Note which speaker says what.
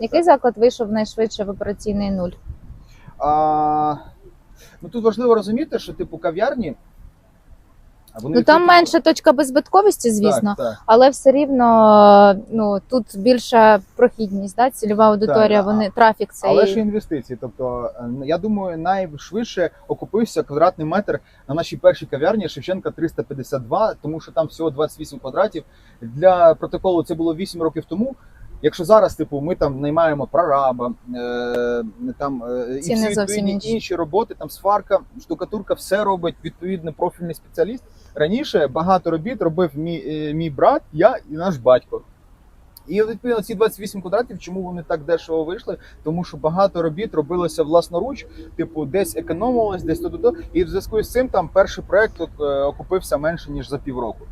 Speaker 1: Який заклад вийшов найшвидше в операційний нуль?
Speaker 2: А, ну тут важливо розуміти, що типу кав'ярні. вони
Speaker 1: Ну там менше точка беззбитковості, звісно,
Speaker 2: Так, так.
Speaker 1: але все рівно ну тут більша прохідність, да? цільова аудиторія,
Speaker 2: Так,
Speaker 1: вони трафік цей.
Speaker 2: Але ж інвестиції. Тобто, я думаю, найшвидше окупився квадратний метр на нашій першій кав'ярні Шевченка 352, тому що там всього 28 квадратів. Для протоколу це було 8 років тому. Якщо зараз, типу, ми там наймаємо прораба, е, там е, і всі відповідні
Speaker 1: інші.
Speaker 2: інші роботи, там сварка, штукатурка, все робить відповідно профільний спеціаліст. Раніше багато робіт робив мій, е, мій брат, я і наш батько. І відповідно ці 28 квадратів, чому вони так дешево вийшли? Тому що багато робіт робилося власноруч, типу, десь економилось, десь то то І в зв'язку з цим там перший проект е, окупився менше ніж за півроку.